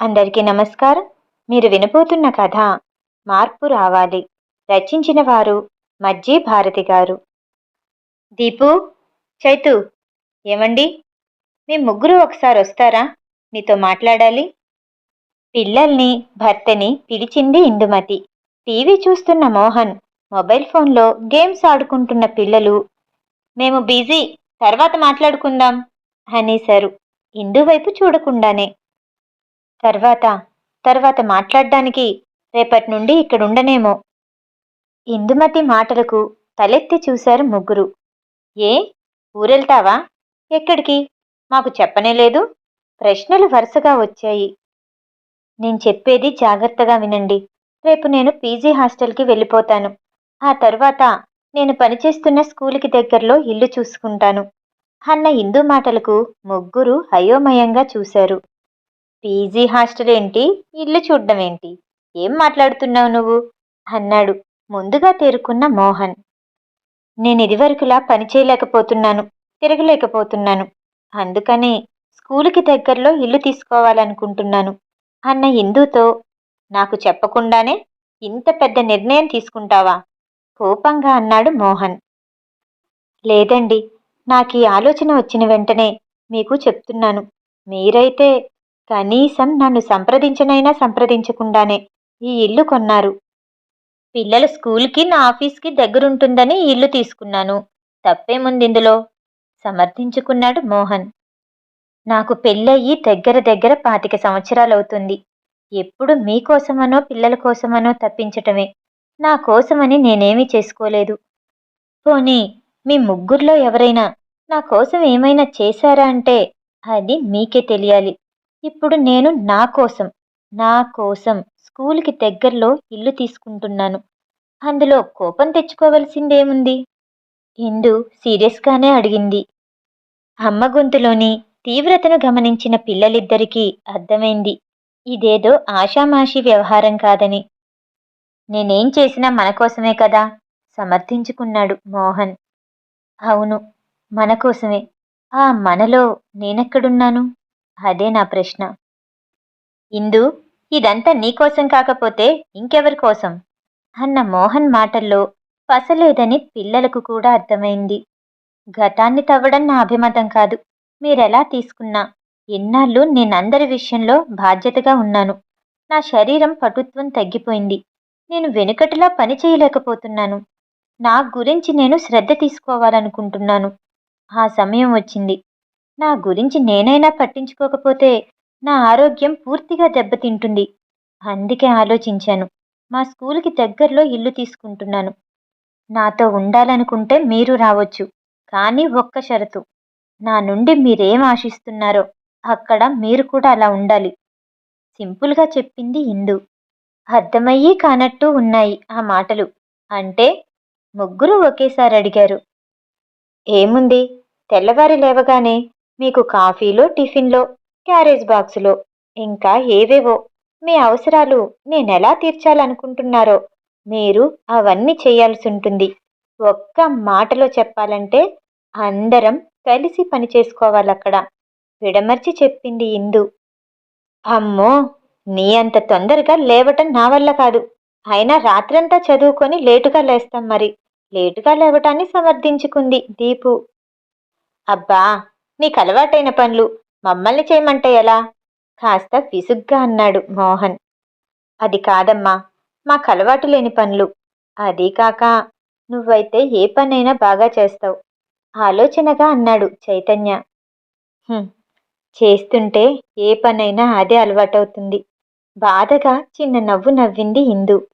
అందరికీ నమస్కారం. మీరు వినబోతున్న కథ మార్పు రావాలి. రచించిన వారు మజ్జి భారతి గారు. దీపు చైతు ఏమండి? మీ ముగ్గురు ఒకసారి వస్తారా? నీతో మాట్లాడాలి. పిల్లల్ని భర్తని పిలిచింది ఇందుమతి. టీవీ చూస్తున్న మోహన్ మొబైల్ ఫోన్లో గేమ్స్ ఆడుకుంటున్న పిల్లలు. మేము బిజీ తర్వాత మాట్లాడుకుందాం అనేశారు. ఇందు వైపు చూడకుండానే తర్వాత తర్వాత మాట్లాడడానికి రేపటి నుండి ఇక్కడుండనేమో. ఇందుమతి మాటలకు తలెత్తి చూశారు ముగ్గురు. ఏ? ఊరెళ్తావా? ఎక్కడికి? మాకు చెప్పనే లేదు. ప్రశ్నలు వరుసగా వచ్చాయి. నేను చెప్పేది జాగ్రత్తగా వినండి. రేపు నేను పీజీ హాస్టల్కి వెళ్ళిపోతాను. ఆ తర్వాత నేను పనిచేస్తున్న స్కూల్కి దగ్గరలో ఇల్లు చూసుకుంటాను. అన్న ఇందు మాటలకు ముగ్గురు అయోమయంగా చూశారు. పీజీ హాస్టల్ ఏంటి? ఇల్లు చూడడం ఏంటి? ఏం మాట్లాడుతున్నావు నువ్వు? అన్నాడు. ముందుగా తేరుకున్న మోహన్. నేను ఇదివరకులా పని చేయలేకపోతున్నాను తిరగలేకపోతున్నాను. అందుకనే స్కూలుకి దగ్గరలో ఇల్లు తీసుకోవాలనుకుంటున్నాను. అన్న ఇందుతో నాకు చెప్పకుండానే ఇంత పెద్ద నిర్ణయం తీసుకుంటావా? కోపంగా అన్నాడు మోహన్. లేదండి నాకు ఈ ఆలోచన వచ్చిన వెంటనే మీకు చెప్తున్నాను. మీరైతే కనీసం నన్ను సంప్రదించనైనా సంప్రదించకుండానే ఈ ఇల్లు కొన్నారు. పిల్లల స్కూల్కి నా ఆఫీస్కి దగ్గరుంటుందని ఈ ఇల్లు తీసుకున్నాను. తప్పేముంది ఇందులో? సమర్థించుకున్నాడు మోహన్. నాకు పెళ్ళయ్యి దగ్గర దగ్గర పాతిక సంవత్సరాలవుతుంది. ఎప్పుడు మీకోసమనో పిల్లల కోసమనో తప్పించటమే. నా కోసమని నేనేమీ చేసుకోలేదు. పోనీ మీ ముగ్గురిలో ఎవరైనా నా కోసం ఏమైనా చేశారా అంటే అది మీకే తెలియాలి. ఇప్పుడు నేను నా కోసం నా కోసం స్కూల్కి దగ్గరలో ఇల్లు తీసుకుంటున్నాను. అందులో కోపం తెచ్చుకోవలసిందేముంది? ఇందు సీరియస్గానే అడిగింది. అమ్మ గొంతులోని తీవ్రతను గమనించిన పిల్లలిద్దరికీ అర్థమైంది. ఇదేదో ఆషామాషి వ్యవహారం కాదని. నేనేం చేసినా మన కోసమే కదా? సమర్థించుకున్నాడు మోహన్. అవును మన కోసమే. ఆ మనలో నేనెక్కడున్నాను? అదే నా ప్రశ్న. ఇందు ఇదంతా నీకోసం కాకపోతే ఇంకెవరి కోసం? అన్న మోహన్ మాటల్లో పసలేదని పిల్లలకు కూడా అర్థమైంది. గతాన్ని తవ్వడం నా అభిమతం కాదు. మీరెలా తీసుకున్నా? ఎన్నాళ్ళు నేనందరి విషయంలో బాధ్యతగా ఉన్నాను. నా శరీరం పటుత్వం తగ్గిపోయింది. నేను వెనుకటిలా పని చేయలేకపోతున్నాను. నా గురించి నేను శ్రద్ధ తీసుకోవాలనుకుంటున్నాను. ఆ సమయం వచ్చింది. నా గురించి నేనైనా పట్టించుకోకపోతే నా ఆరోగ్యం పూర్తిగా దెబ్బతింటుంది. అందుకే ఆలోచించాను. మా స్కూల్కి దగ్గరలో ఇల్లు తీసుకుంటున్నాను. నాతో ఉండాలనుకుంటే మీరు రావచ్చు కానీ ఒక్క షరతు. నా నుండి మీరేం ఆశిస్తున్నారో అక్కడ మీరు కూడా అలా ఉండాలి. సింపుల్గా చెప్పింది ఇందు. అర్థమయ్యి కానట్టు ఉన్నాయి ఆ మాటలు. అంటే ముగ్గురు ఒకేసారి అడిగారు. ఏముంది? తెల్లవారి లేవగానే మీకు కాఫీలో టిఫిన్లో క్యారేజ్ బాక్సులో ఇంకా ఏవేవో మీ అవసరాలు నేనెలా తీర్చాలనుకుంటున్నారో మీరు అవన్నీ చేయాల్సి ఉంటుంది. ఒక్క మాటలో చెప్పాలంటే అందరం కలిసి పని చేసుకోవాలక్కడ. విడమర్చి చెప్పింది ఇందు. అమ్మో! నీ అంత తొందరగా లేవటం నా వల్ల కాదు. అయినా రాత్రంతా చదువుకొని లేటుగా లేస్తాం మరి. లేటుగా లేవటాన్ని సమర్థించుకుంది దీపు. అబ్బా! నీకు అలవాటైన పనులు మమ్మల్ని చేయమంటే ఎలా? కాస్త విసుగ్గా అన్నాడు మోహన్. అది కాదమ్మా మాకు అలవాటు లేని పనులు. అదీకాక నువ్వైతే ఏ పనైనా బాగా చేస్తావు. ఆలోచనగా అన్నాడు చైతన్య. చేస్తుంటే ఏ పనైనా అదే అలవాటవుతుంది. బాధగా చిన్న నవ్వు నవ్వింది ఇందు.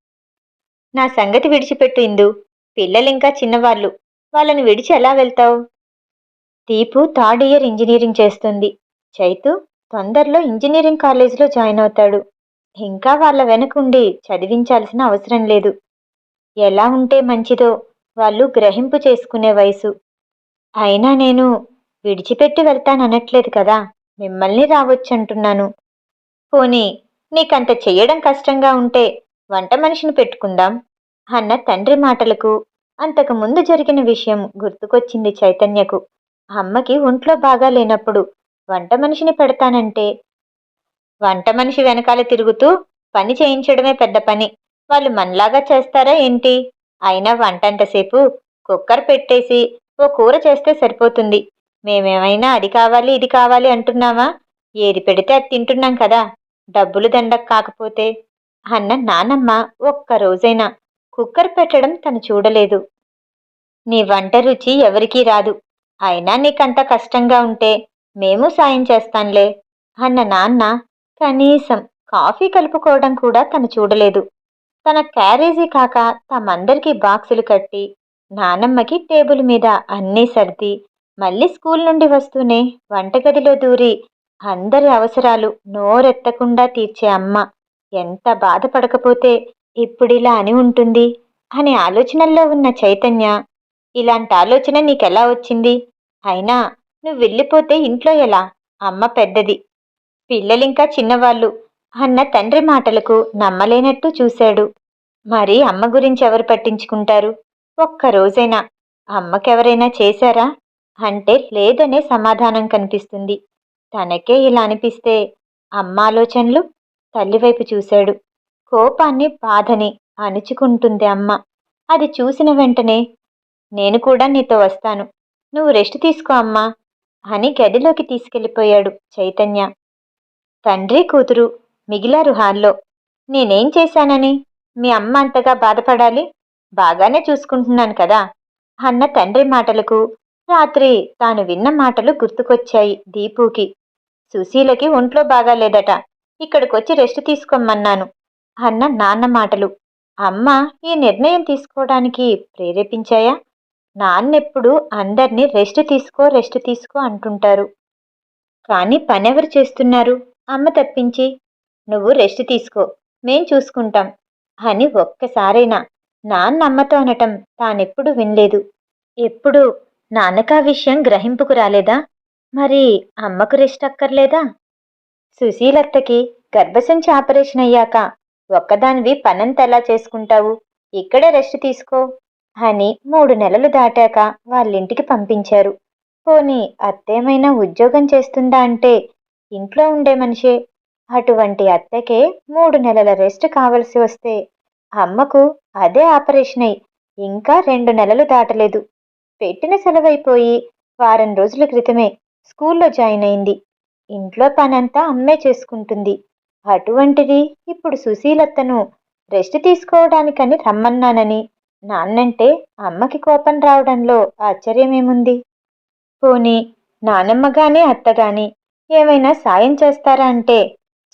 నా సంగతి విడిచిపెట్టు ఇందు. పిల్లలింకా చిన్నవాళ్ళు. వాళ్ళని విడిచి ఎలా వెళ్తావు? దీపు థర్డ్ ఇయర్ ఇంజనీరింగ్ చేస్తుంది. చైతు తొందరలో ఇంజనీరింగ్ కాలేజీలో జాయిన్ అవుతాడు. ఇంకా వాళ్ళ వెనకుండి చదివించాల్సిన అవసరం లేదు. ఎలా ఉంటే మంచిదో వాళ్ళు గ్రహింపు చేసుకునే వయసు. అయినా నేను విడిచిపెట్టి వెళ్తాననట్లేదు కదా మిమ్మల్ని రావచ్చంటున్నాను. పోనీ నీకంత చెయ్యడం కష్టంగా ఉంటే వంట మనిషిని పెట్టుకుందాం అన్న తండ్రి మాటలకు అంతకు ముందు జరిగిన విషయం గుర్తుకొచ్చింది చైతన్యకు. అమ్మకి ఒంట్లో బాగా లేనప్పుడు వంట మనిషిని పెడతానంటే. వంట మనిషి వెనకాల తిరుగుతూ పని చేయించడమే పెద్ద పని. వాళ్ళు మనలాగా చేస్తారా ఏంటి? అయినా వంట అంతసేపు కుక్కర్ పెట్టేసి ఓ కూర చేస్తే సరిపోతుంది. మేమేమైనా అది కావాలి ఇది కావాలి అంటున్నామా? ఏది పెడితే అది తింటున్నాం కదా. డబ్బులు దండకు కాకపోతే. అన్న నానమ్మ ఒక్క రోజైనా కుక్కర్ పెట్టడం తను చూడలేదు. నీ వంట రుచి ఎవరికీ రాదు. అయినా నీకంత కష్టంగా ఉంటే మేము సాయం చేస్తాంలే అన్న నాన్న కనీసం కాఫీ కలుపుకోవడం కూడా తను చూడలేదు. తన క్యారేజీ కాక తమందరికీ బాక్సులు కట్టి నానమ్మకి టేబుల్ మీద అన్నీ సర్ది మళ్ళీ స్కూల్ నుండి వస్తూనే వంటగదిలో దూరి అందరి అవసరాలు నోరెత్తకుండా తీర్చే అమ్మ ఎంత బాధపడకపోతే ఇప్పుడిలా అని ఉంటుంది అనే ఆలోచనల్లో ఉన్న చైతన్య ఇలాంటి ఆలోచన నీకెలా వచ్చింది? అయినా నువ్వు వెళ్ళిపోతే ఇంట్లో ఎలా? అమ్మ పెద్దది. పిల్లలింకా చిన్నవాళ్ళు. అన్న తండ్రి మాటలకు నమ్మలేనట్టు చూశాడు. మరి అమ్మ గురించి ఎవరు పట్టించుకుంటారు? ఒక్క రోజైనా అమ్మకెవరైనా చేశారా? అంటే లేదనే సమాధానం కనిపిస్తుంది. తనకే ఇలా అనిపిస్తే అమ్మ ఆలోచనలు తల్లివైపు చూశాడు. కోపాన్ని బాధని అణుచుకుంటుంది అమ్మ. అది చూసిన వెంటనే నేను కూడా నీతో వస్తాను. నువ్వు రెస్ట్ తీసుకో అమ్మా. అని గదిలోకి తీసుకెళ్ళిపోయాడు చైతన్య. తండ్రి కూతురు మిగిలారు హాల్లో నేనేం చేశానని? మీ అమ్మ అంతగా బాధపడాలి? బాగానే చూసుకుంటున్నాను కదా? అన్న తండ్రి మాటలకు రాత్రి తాను విన్న మాటలు గుర్తుకొచ్చాయి దీపుకి. సుశీలకి ఒంట్లో బాగాలేదట. ఇక్కడికొచ్చి రెస్ట్ తీసుకోమన్నాను అన్న నాన్న మాటలు. అమ్మ ఈ నిర్ణయం తీసుకోవడానికి ప్రేరేపించాయా? నాన్నెప్పుడు అందరినీ రెస్ట్ తీసుకో రెస్ట్ తీసుకో అంటుంటారు. కానీ పనెవరు చేస్తున్నారు? అమ్మ తప్పించి. నువ్వు రెస్ట్ తీసుకో. మేం చూసుకుంటాం. అని ఒక్కసారైనా నాన్న అమ్మతో అనటం తానెప్పుడు వినలేదు. ఎప్పుడు? నాన్నకా విషయం గ్రహింపుకు రాలేదా? మరి అమ్మకు రెస్ట్ అక్కర్లేదా? సుశీలత్తకి గర్భసంచి ఆపరేషన్ అయ్యాక ఒక్కదానివి పనంత ఎలా చేసుకుంటావు? ఇక్కడే రెస్ట్ తీసుకో. అని మూడు నెలలు దాటాక వాళ్ళింటికి పంపించారు. పోనీ అత్తేమైనా ఉద్యోగం చేస్తుందా అంటే ఇంట్లో ఉండే మనిషే. అటువంటి అత్తకే మూడు నెలల రెస్ట్ కావలసి వస్తే అమ్మకు అదే ఆపరేషన్ అయి ఇంకా రెండు నెలలు దాటలేదు. పెట్టిన సెలవైపోయి వారం రోజుల క్రితమే స్కూల్లో జాయిన్ అయింది. ఇంట్లో పనంతా అమ్మే చేసుకుంటుంది. అటువంటిది ఇప్పుడు సుశీలత్తను రెస్ట్ తీసుకోవడానికని రమ్మన్నానని నాన్నంటే అమ్మకి కోపం రావడంలో ఆశ్చర్యమేముంది? పోనీ నానమ్మగాని అత్తగాని ఏమైనా సాయం చేస్తారా అంటే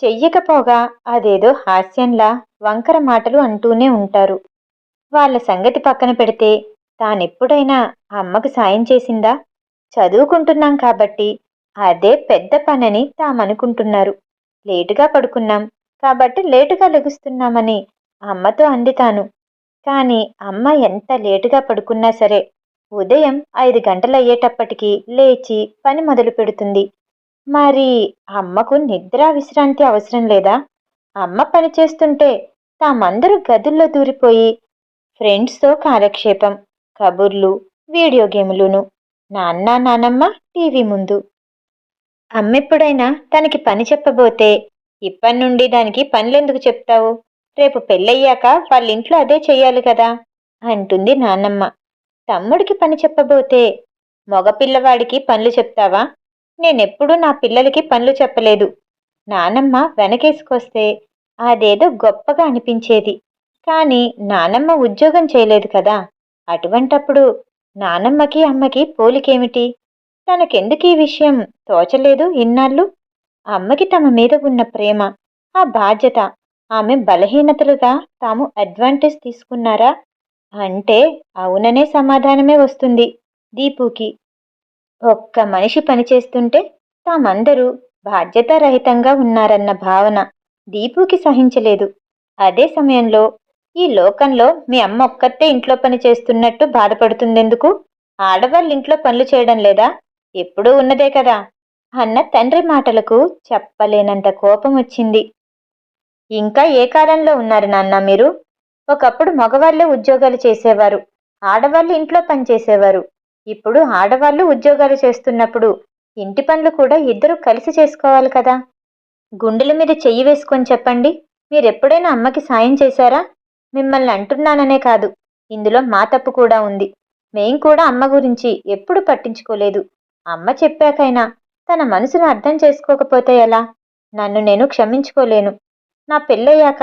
చెయ్యకపోగా అదేదో హాస్యంలా వంకర మాటలు అంటూనే ఉంటారు. వాళ్ళ సంగతి పక్కన పెడితే తానెప్పుడైనా అమ్మకు సాయం చేసిందా? చదువుకుంటున్నాం కాబట్టి అదే పెద్ద పనని తామనుకుంటున్నారు. లేటుగా పడుకున్నాం కాబట్టి లేటుగా లెగుస్తున్నామని అమ్మతో అంది తాను. కానీ అమ్మ ఎంత లేటుగా పడుకున్నా సరే ఉదయం ఐదు గంటలయ్యేటప్పటికి లేచి పని మొదలు పెడుతుంది. మరి అమ్మకు నిద్ర విశ్రాంతి అవసరం లేదా? అమ్మ పని చేస్తుంటే తామందరూ గదుల్లో దూరిపోయి ఫ్రెండ్స్తో కాలక్షేపం కబుర్లు వీడియో గేములును నాన్న నానమ్మ టీవీ ముందు. అమ్మెప్పుడైనా తనకి పని చెప్పబోతే ఇప్పటి నుండి దానికి పనులెందుకు చెప్తావు? రేపు పెళ్ళయ్యాక వాళ్ళ ఇంట్లో అదే చెయ్యాలి కదా అంటుంది నాన్నమ్మ తమ్ముడికి పని చెప్పబోతే మగపిల్లవాడికి పనులు చెప్తావా? నేనెప్పుడూ నా పిల్లలకి పనులు చెప్పలేదు. నానమ్మ వెనకేసుకొస్తే అదేదో గొప్పగా అనిపించేది. కానీ నానమ్మ ఉద్యోగం చేయలేదు కదా అటువంటప్పుడు నానమ్మకి అమ్మకి పోలికేమిటి? తనకెందుకు ఈ విషయం తోచలేదు ఇన్నాళ్ళు? అమ్మకి తమ మీద ఉన్న ప్రేమ ఆ బాధ్యత ఆమె బలహీనతలుగా తాము అడ్వాంటేజ్ తీసుకున్నారా? అంటే అవుననే సమాధానమే వస్తుంది దీపుకి. ఒక్క మనిషి పనిచేస్తుంటే తామందరూ బాధ్యతారహితంగా ఉన్నారన్న భావన దీపుకి సహించలేదు. అదే సమయంలో ఈ లోకంలో మీ అమ్మ ఒక్కతే ఇంట్లో పని చేస్తున్నట్టు బాధపడుతుందెందుకు? ఆడవాళ్ళు ఇంట్లో పనులు చేయడం లేదా? ఎప్పుడూ ఉన్నదే కదా? అన్న తండ్రి మాటలకు చెప్పలేనంత కోపం వచ్చింది. ఇంకా ఏ కాలంలో ఉన్నారు నాన్న మీరు? ఒకప్పుడు మగవాళ్ళే ఉద్యోగాలు చేసేవారు. ఆడవాళ్ళు ఇంట్లో పనిచేసేవారు ఇప్పుడు ఆడవాళ్ళు ఉద్యోగాలు చేస్తున్నప్పుడు ఇంటి పనులు కూడా ఇద్దరు కలిసి చేసుకోవాలి కదా? గుండెల మీద చెయ్యి వేసుకొని చెప్పండి. మీరెప్పుడైనా అమ్మకి సాయం చేశారా? మిమ్మల్ని అంటున్నాననే కాదు. ఇందులో మా తప్పు కూడా ఉంది. మేం కూడా అమ్మ గురించి ఎప్పుడు పట్టించుకోలేదు. అమ్మ చెప్పాకైనా తన మనసును అర్థం చేసుకోకపోతే ఎలా? నన్ను నేను క్షమించుకోలేను. నా పెళ్ళయ్యాక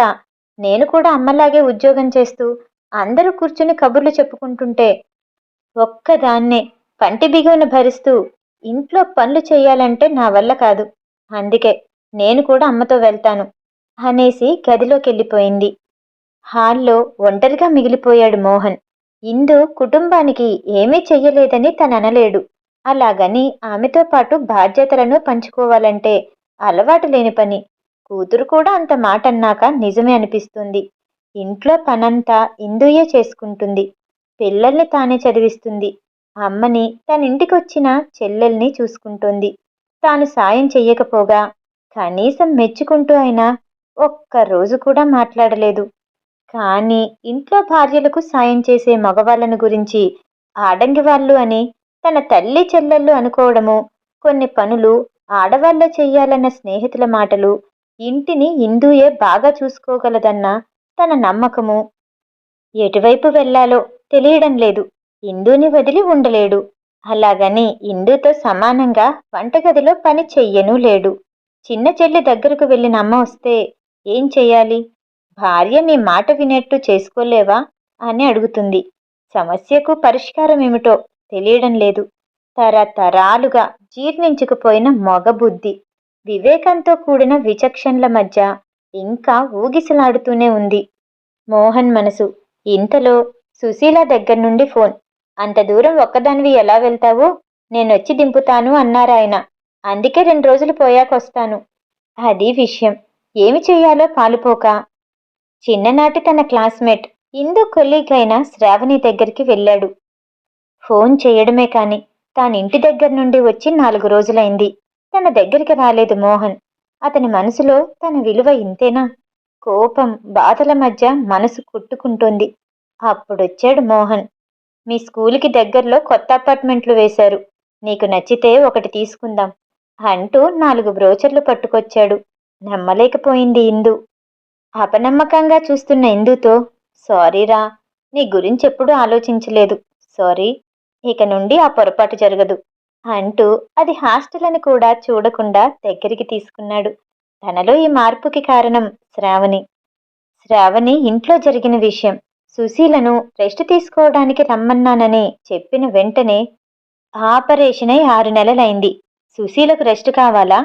నేను కూడా అమ్మలాగే ఉద్యోగం చేస్తూ అందరూ కూర్చుని కబుర్లు చెప్పుకుంటుంటే ఒక్కదాన్నే పంటి బిగువును భరిస్తూ ఇంట్లో పనులు చేయాలంటే నా వల్ల కాదు. అందుకే నేను కూడా అమ్మతో వెళ్తాను అనేసి గదిలోకి వెళ్ళిపోయింది హాల్లో ఒంటరిగా మిగిలిపోయాడు మోహన్. ఇందు కుటుంబానికి ఏమీ చెయ్యలేదని తననలేడు. అనలేడు అలాగని ఆమెతో పాటు బాధ్యతలను పంచుకోవాలంటే అలవాటు లేని పని. కూతురు కూడా అంత మాట అన్నాక నిజమే అనిపిస్తుంది. ఇంట్లో పనంతా ఇందుయే చేసుకుంటుంది. పిల్లల్ని తానే చదివిస్తుంది. అమ్మని తన ఇంటికొచ్చిన చెల్లెల్ని చూసుకుంటుంది. తాను సాయం చెయ్యకపోగా కనీసం మెచ్చుకుంటూ అయినా ఒక్క రోజు కూడా మాట్లాడలేదు. కానీ ఇంట్లో భార్యలకు సాయం చేసే మగవాళ్ళను గురించి ఆడంగి వాళ్ళు అని తన తల్లి చెల్లెళ్ళు అనుకోవడము కొన్ని పనులు ఆడవాళ్ళ చెయ్యాలన్న స్నేహితుల మాటలు ఇంటిని ఇందుయే బాగా చూసుకోగలదన్న తన నమ్మకము. ఎటువైపు వెళ్ళాలో తెలియడం లేదు. ఇందుని వదిలి ఉండలేడు. అలాగని ఇందుతో సమానంగా వంటగదిలో పని చెయ్యనూ లేడు. చిన్న చెల్లి దగ్గరకు వెళ్ళిన అమ్మ వస్తే ఏం చెయ్యాలి? భార్య నీ మాట వినేట్టు చేసుకోలేవా? అని అడుగుతుంది. సమస్యకు పరిష్కారం ఏమిటో తెలియడం లేదు. తరతరాలుగా జీర్ణించుకుపోయిన మొగబుద్ధి. వివేకంతో కూడిన విచక్షణల మధ్య ఇంకా ఊగిసలాడుతూనే ఉంది. మోహన్ మనసు ఇంతలో సుశీల దగ్గర నుండి ఫోన్. అంత దూరం ఒక్కదానివి ఎలా వెళ్తావు? నేనొచ్చి దింపుతాను అన్నారాయన అందుకే రెండు రోజులు పోయాకొస్తాను అది విషయం. ఏమి చెయ్యాలో పాలుపోక. చిన్ననాటి తన క్లాస్మేట్ ఇందు కొలీగ్ అయిన శ్రావణి దగ్గరికి వెళ్ళాడు. ఫోన్ చేయడమే కాని తానింటి దగ్గర నుండి వచ్చి నాలుగు రోజులైంది. తన దగ్గరికి రాలేదు మోహన్. అతని మనసులో తన విలువ ఇంతేనా? కోపం బాధల మధ్య మనసు కుట్టుకుంటోంది. అప్పుడొచ్చాడు మోహన్. మీ స్కూల్కి దగ్గరలో కొత్త అపార్ట్మెంట్లు వేశారు. నీకు నచ్చితే ఒకటి తీసుకుందాం అంటూ నాలుగు బ్రోచర్లు పట్టుకొచ్చాడు. నమ్మలేకపోయింది ఇందు. అపనమ్మకంగా చూస్తున్న ఇందుతో సారీరా నీ గురించి ఎప్పుడూ ఆలోచించలేదు. సారీ ఇక నుండి ఆ పొరపాటు జరగదు. అంటూ అది హాస్టల్ అని కూడా చూడకుండా దగ్గరికి తీసుకున్నాడు. తనలో ఈ మార్పుకి కారణం శ్రావణి. శ్రావణి ఇంట్లో జరిగిన విషయం సుశీలను రెస్ట్ తీసుకోవడానికి రమ్మన్నానని చెప్పిన వెంటనే ఆపరేషన్ అయి ఆరు నెలలైంది. సుశీలకు రెస్ట్ కావాలా?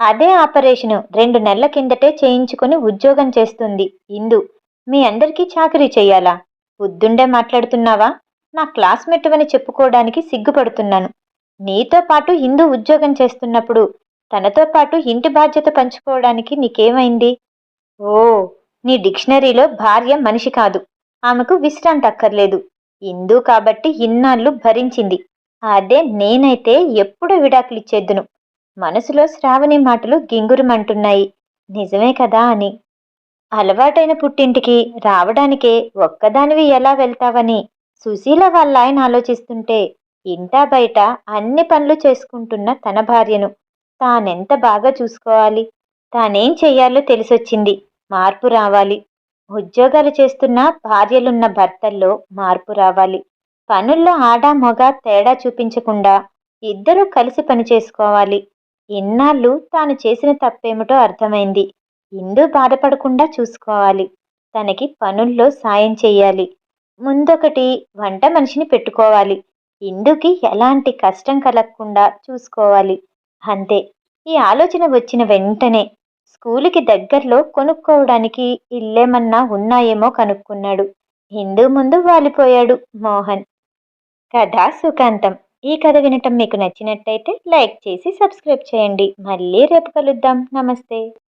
అదే ఆపరేషను రెండు నెలల కిందటే చేయించుకుని ఉద్యోగం చేస్తుంది. ఇందు మీ అందరికీ చాకరీ చెయ్యాలా బుద్ధుండే మాట్లాడుతున్నావా? నా క్లాస్మేట్ అని చెప్పుకోవడానికి సిగ్గుపడుతున్నాను. నీతో పాటు హిందూ ఉద్యోగం చేస్తున్నప్పుడు తనతో పాటు ఇంటి బాధ్యత పంచుకోవడానికి నీకేమైంది? ఓ నీ డిక్షనరీలో భార్య మనిషి కాదు. ఆమెకు విశ్రాంతి అక్కర్లేదు. ఇందు కాబట్టి ఇన్నాళ్ళు భరించింది. అదే నేనైతే ఎప్పుడు విడాకులిచ్చేద్దును. మనసులో శ్రావణి మాటలు గింగురమంటున్నాయి. నిజమే కదా అని. అలవాటైన పుట్టింటికి రావడానికే ఒక్కదానివి ఎలా వెళ్తావని సుశీల వాళ్ళ ఆయన ఆలోచిస్తుంటే ఇంటా బయట అన్ని పనులు చేసుకుంటున్న తన భార్యను. తానెంత బాగా చూసుకోవాలి? తానేం చెయ్యాలో తెలిసొచ్చింది. మార్పు రావాలి. ఉద్యోగాలు చేస్తున్న భార్యలున్న భర్తల్లో మార్పు రావాలి. పనుల్లో ఆడ మొగ తేడా చూపించకుండా ఇద్దరూ కలిసి పని చేసుకోవాలి. ఇన్నాళ్ళు తాను చేసిన తప్పేమిటో అర్థమైంది. ఇందు బాధపడకుండా చూసుకోవాలి. తనకి పనుల్లో సాయం చేయాలి ముందొకటి వంట మనిషిని పెట్టుకోవాలి. ఇందుకి ఎలాంటి కష్టం కలగకుండా చూసుకోవాలి. అంతే. ఈ ఆలోచన వచ్చిన వెంటనే స్కూలుకి దగ్గరలో కొనుక్కోవడానికి ఇల్లేమన్నా ఉన్నాయేమో కనుక్కున్నాడు. హిందూ ముందు వాలిపోయాడు మోహన్. కథ సుఖాంతం ఈ కథ వినటం మీకు నచ్చినట్టయితే లైక్ చేసి సబ్స్క్రైబ్ చేయండి. మళ్ళీ రేపు కలుద్దాం. నమస్తే.